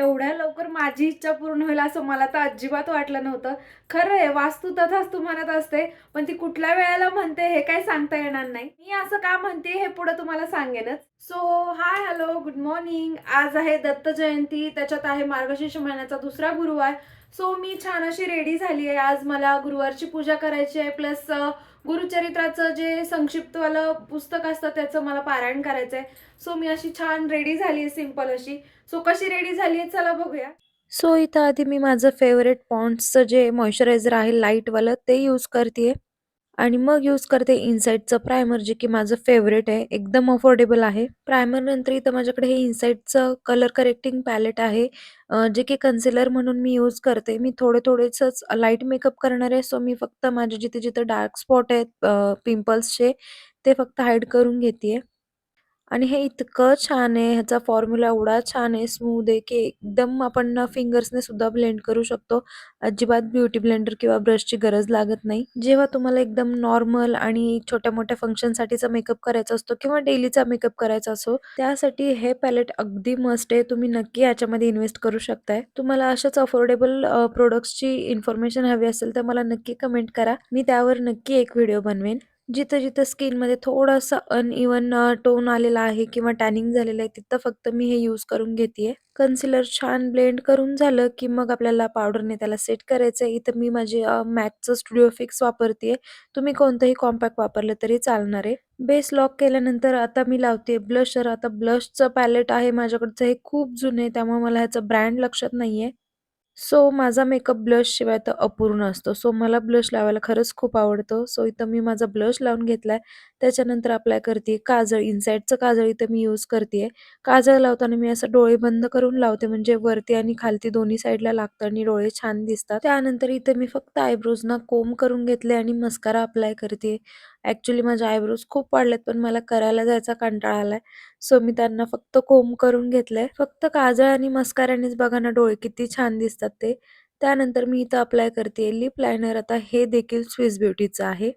एवढ्या लवकर माझी इच्छा पूर्ण होईल असं मला तर अजिबात वाटलं नव्हतं. खरं आहे वास्तू तथाच तू म्हणत असते पण ती कुठल्या वेळेला म्हणते हे काय सांगता येणार नाही. मी असं का म्हणते हे पुढे तुम्हाला सांगेनच. So hi hello good morning आज आहे दत्त जयंती त्याच्यात आहे मार्गशीर्ष महिन्याचा दुसरा गुरुवार. सो मी छान अशी रेडी झाली आहे. आज मला गुरुवारची पूजा करायची आहे प्लस गुरुचरित्राचं जे संक्षिप्तवालं पुस्तक असतं त्याचं मला पारायण करायचं आहे सो मी अशी छान रेडी झाली आहे सिंपल अशी. सो कशी रेडी झाली आहे चला बघूया. सो इथं आधी मी माझं फेवरेट पॉन्ड्सचं जे मॉइश्चरायझर आहे लाईटवालं ते यूज करते आणि मग यूज करते इन्साईटचं प्रायमर जे की माझं फेवरेट आहे एकदम अफोर्डेबल आहे. प्रायमर नंतर इथं माझ्याकडे हे इन्साईटचं कलर करेक्टिंग पॅलेट आहे. जे की कन्सिलर म्हणून मी यूज करते. मी थोडे थोडेच लाइट मेकअप करणार आहे. सो मी फक्त माझे जिथे जिथे डार्क स्पॉट आहेत पिंपल्सचे ते फक्त हाईड करून घेते आणि हे इतकं छान आहे ह्याचा फॉर्म्युला एवढा छान आहे स्मूथ आहे की एकदम आपण फिंगर्सने सुद्धा ब्लेंड करू शकतो. अजिबात ब्युटी ब्लेंडर किंवा ब्रशची गरज लागत नाही. जेव्हा तुम्हाला एकदम नॉर्मल आणि छोट्या मोठ्या फंक्शनसाठीचा मेकअप करायचा असतो किंवा डेलीचा मेकअप करायचा असो त्यासाठी हे पॅलेट अगदी मस्ट आहे. तुम्ही नक्की याच्यामध्ये इन्व्हेस्ट करू शकताय. तुम्हाला अशाच अफोर्डेबल प्रोडक्ट्सची इन्फॉर्मेशन हवी असेल तर मला नक्की कमेंट करा. मी त्यावर नक्की एक व्हिडिओ बनवेन. जिथं जिथं स्किनमध्ये थोडासा अनइवन टोन आलेला आहे किंवा टॅनिंग झालेलं आहे तिथं फक्त मी हे यूज करून घेतेय. कन्सिलर छान ब्लेंड करून झालं की मग आपल्याला पावडरने त्याला सेट करायचं आहे इथं मी माझे मॅकचं स्टुडिओ फिक्स वापरतेय. तुम्ही कोणतंही कॉम्पॅक्ट वापरलं तरी चालणार आहे. बेस लॉक केल्यानंतर आता मी लावते ब्लशर आता ब्लशचं पॅलेट आहे माझ्याकडचं. हे खूप जुने आहे त्यामुळे मला ह्याचं ब्रँड लक्षात नाहीये. सो माझा मेकअप ब्लश शिवाय तर अपूर्ण असतो. सो मला ब्लश लावायला खरंच खूप आवडतं. सो इथं मी माझा ब्लश लावून घेतलाय. त्याच्यानंतर अप्लाय करते काजळ. इनसाईडचं काजळ इथं मी यूज करते काजळ लावताना मी असं डोळे बंद करून लावते. म्हणजे वरती आणि खालती दोन्ही साईडला लागतं आणि डोळे छान दिसतात. त्यानंतर इथं मी फक्त आयब्रोजना कोम करून घेतले आणि मस्कारा अप्लाय करते ऍक्च्युली माझे आयब्रोज खूप वाढलेत पण मला करायला जायचा कंटाळा आलाय. सो मी त्यांना फक्त कोंब करून घेतलंय. फक्त काजळ आणि मस्कारानेच बघा ना डोळे किती छान दिसतात ते. त्यानंतर मी इथं अप्लाय करते लिप लायनर आता हे देखील स्विस ब्युटीचं आहे.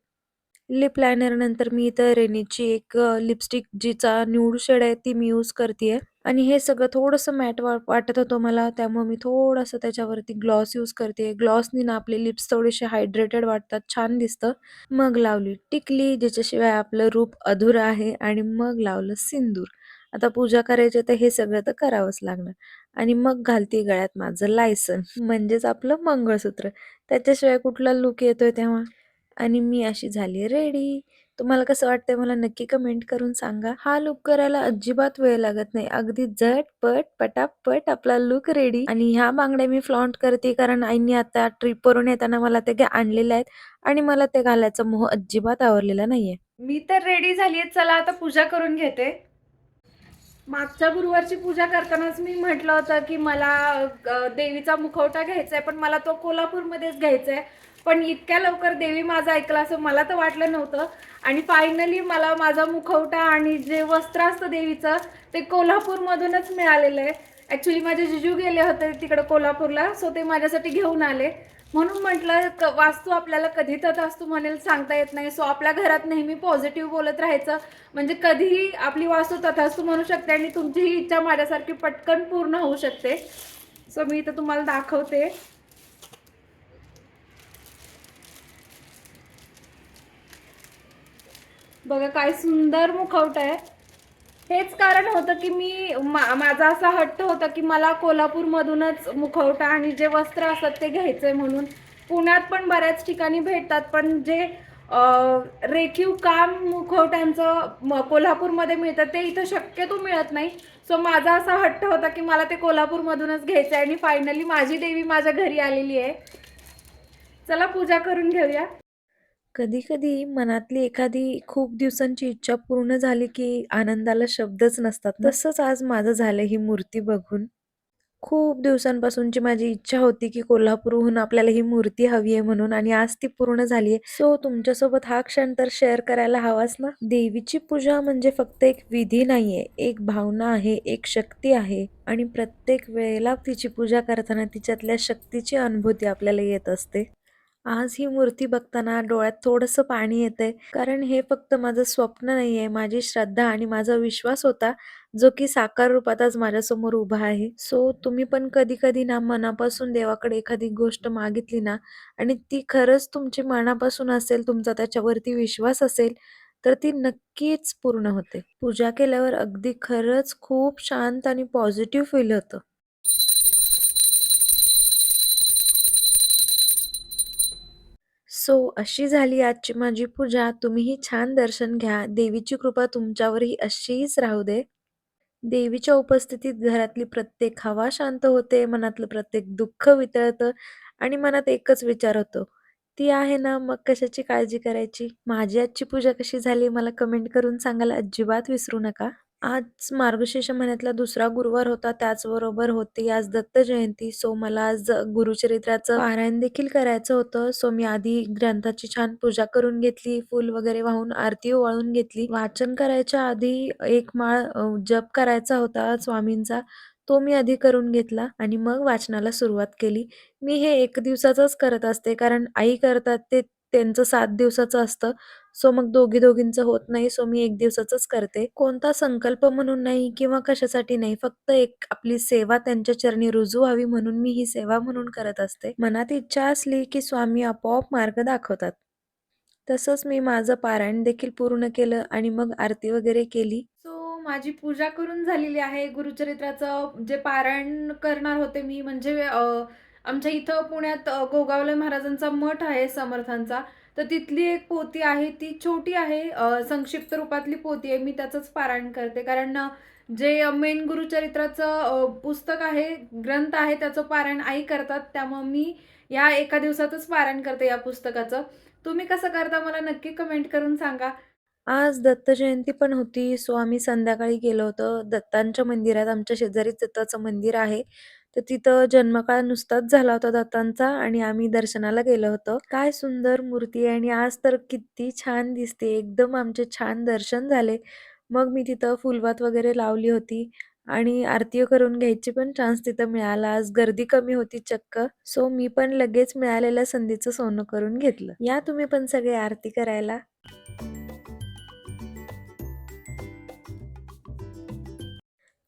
लिप लायनर नंतर मी इथं रेनीची एक लिपस्टिक जिचा न्यूड शेड आहे ती मी यूज करते आणि हे सगळं थोडंसं मॅट वाटत होतं मला त्यामुळे मी थोडंसं त्याच्यावरती ग्लॉस यूज करते. ग्लॉसनी ना आपले लिप्स थोडेसे हायड्रेटेड वाटतात छान दिसतं. मग लावली टिकली ज्याच्याशिवाय आपलं रूप अधुरं आहे आणि मग लावलं सिंदूर. आता पूजा करायची तर हे सगळं तर करावंच लागणार. आणि मग घालते गळ्यात माझं लायसन म्हणजेच आपलं मंगळसूत्र. त्याच्याशिवाय कुठला लुक येतोय तेव्हा? आणि मी अशी झाली रेडी. तुम्हाला कसं वाटतंय मला नक्की कमेंट करून सांगा. हा लुक करायला अजिबात वेळ लागत नाही. अगदी झटपट पटापट आपला लुक रेडी आणि ह्या बांगड्या मी फ्लॉन्ट करते कारण आईनी आता ट्रिपवरून येताना मला ते गा- आणलेल्या आहेत. आणि मला ते घालायचा मोह अजिबात आवडलेला नाहीये. मी तर रेडी झाली चला आता पूजा करून घेते. मागच्या गुरुवारची पूजा करतानाच मी म्हटलं होतं की मला देवीचा मुखवटा घ्यायचा आहे पण मला तो कोल्हापूरमध्येच घ्यायचा आहे पण इतक्या लवकर देवी माझं ऐकलं असं मला तर वाटलं नव्हतं. आणि फायनली मला माझा मुखवटा आणि जे वस्त्र असतं देवीचं ते कोल्हापूरमधूनच मिळालेलं आहे. ॲक्च्युली माझे जिजू गेले होते तिकडं कोल्हापूरला सो ते माझ्यासाठी घेऊन आले. म्हणून म्हटलं क वास्तू आपल्याला कधी तर असतो म्हणेल सांगता येत नाही. सो आपल्या घरात नेहमी पॉझिटिव्ह बोलत राहायचं. म्हणजे कधीही आपली वास्तू तथास्तू म्हणू शकते आणि तुमचीही इच्छा माझ्यासारखी पटकन पूर्ण होऊ शकते. सो मी इथं तुम्हाला दाखवते. बघा काय सुंदर मुखवट आहे. हेच कारण होतं की मी मा माझा असा हट्ट होता की मला कोल्हापूरमधूनच मुखवटा आणि जे वस्त्र असतात ते घ्यायचं आहे म्हणून. पुण्यात पण बऱ्याच ठिकाणी भेटतात पण जे रेखीव काम मुखवट्यांचं म- कोल्हापूरमध्ये मिळतं ते इथं शक्यतो मिळत नाही. सो माझा असा हट्ट होता की मला ते कोल्हापूरमधूनच घ्यायचं आहे आणि फायनली माझी देवी माझ्या घरी आलेली आहे. चला पूजा करून घेऊया. कधी कधी मनातली एखादी खूप दिवसांची इच्छा पूर्ण झाली की आनंदाला शब्दच नसतात. तसंच आज माझं झालं ही मूर्ती बघून. खूप दिवसांपासूनची माझी इच्छा होती की कोल्हापूरहून आपल्याला ही मूर्ती हवी आहे म्हणून आणि आज ती पूर्ण झाली आहे. सो तुमच्यासोबत हा क्षण तर शेअर करायला हवाच ना? देवीची पूजा म्हणजे फक्त एक विधी नाहीये. एक भावना आहे एक शक्ती आहे आणि प्रत्येक वेळेला तिची पूजा करताना तिच्यातल्या शक्तीची अनुभूती आपल्याला येत असते. आज ही मूर्ती बघताना डोळ्यात थोडंसं पाणी येतंय कारण हे फक्त माझं स्वप्न नाहीये माझी श्रद्धा आणि माझा विश्वास होता जो की साकार रूपात आज माझ्यासमोर उभा आहे. सो तुम्ही पण कधी-कधी ना मनापासून देवाकडे एखादी गोष्ट मागितली ना आणि ती खरंच तुमची मनापासून असेल, तुमचा त्याच्यावरती विश्वास असेल, तर ती नक्कीच पूर्ण होते. पूजा केल्यावर अगदी खरंच खूप शांत आणि पॉझिटिव्ह फील होतं. सो अशी झाली आजची माझी पूजा. तुम्हीही छान दर्शन घ्या. देवीची कृपा तुमच्यावरही अशीच राहू दे. देवीच्या उपस्थितीत घरातली प्रत्येक हवा शांत होते, मनातलं प्रत्येक दुःख वितळतं आणि मनात एकच विचार होतो, ती आहे ना, मग कशाची काळजी करायची. माझी आजची पूजा कशी झाली मला कमेंट करून सांगायला अजिबात विसरू नका. आज मार्गशीर्ष महिन्यातला दुसरा गुरुवार होता. त्याचबरोबर होती आज दत्त जयंती. सो मला आज गुरुचरित्राचं पारायण देखील करायचं होतं. सो मी आधी ग्रंथाची छान पूजा करून घेतली. फूल वगैरे वाहून आरती ओवाळून घेतली. वाचन करायच्या आधी एक माळ जप करायचा होता स्वामींचा. तो मी आधी करून घेतला आणि मग वाचनाला सुरुवात केली. मी हे एक दिवसाचंच करत असते, कारण आई करतात ते त्यांचं सात दिवसाचं असतं. सो मग दोघी-दोघींचं होत नाही. सो मी एक दिवसाचंच करते. कोणता संकल्प म्हणून नाही किंवा कशासाठी नाही. फक्त एक आपली सेवा त्यांच्या चरणी रुजू व्हावी म्हणून मी ही सेवा म्हणून करत असते. मनात इच्छा असली की स्वामी आपोआप मार्ग दाखवतात. तसंच मी माझं पारायण देखील पूर्ण केलं आणि मग आरती वगैरे केली. सो माझी पूजा करून झालेली आहे. गुरुचरित्राचं जे पारायण करणार होते मी म्हणजे आमच्या इथं पुण्यात गोगावले महाराजांचा मठ आहे समर्थांचा. तर तिथली एक पोती आहे ती छोटी आहे संक्षिप्त रूपातली पोती आहे. मी त्याचंच पारायण करते. कारण जे मेन गुरुचरित्राचं पुस्तक आहे, ग्रंथ आहे त्याचं पारायण आई करतात. त्यामुळं मी या एका दिवसातच पारायण करते या पुस्तकाचं. तुम्ही कसं करता मला नक्की कमेंट करून सांगा. आज दत्त जयंती पण होती. सो आम्ही संध्याकाळी गेलो होतो दत्तांच्या मंदिरात. आमच्या शेजारीच दत्ताचं मंदिर आहे. तर तिथं जन्मकाळ नुसताच झाला होता दत्तांचा आणि आम्ही दर्शनाला गेलो होतो. काय सुंदर मूर्ती आहे आणि आज तर किती छान दिसते. एकदम आमचे छान दर्शन झाले. मग मी तिथं फुलवात वगैरे लावली होती आणि आरती करून घ्यायची पण चान्स तिथं मिळाला. आज गर्दी कमी होती चक्क. सो मी पण लगेच मिळालेल्या संधीचं सोनं करून घेतलं. या तुम्ही पण सगळे आरती करायला.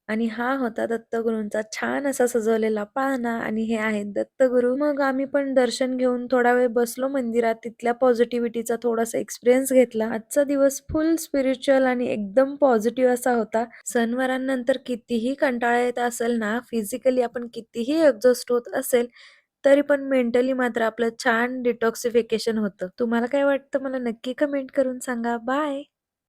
आणि हा होता दत्तगुरूंचा छान असा सजवलेला पाळणा आणि हे आहेत दत्तगुरू. मग आम्ही पण दर्शन घेऊन थोडा वेळ बसलो मंदिरात. तिथल्या पॉझिटिव्हिटीचा थोडासा एक्सपिरियन्स घेतला. आजचा दिवस फुल स्पिरिच्युअल आणि एकदम पॉझिटिव्ह असा होता. सणवारांनंतर कितीही कंटाळा येत असेल ना, फिजिकली आपण कितीही एक्झॉस्ट होत असेल, तरी पण मेंटली मात्र आपलं छान डिटॉक्सिफिकेशन होतं. तुम्हाला काय वाटतं मला नक्की कमेंट करून सांगा. बाय.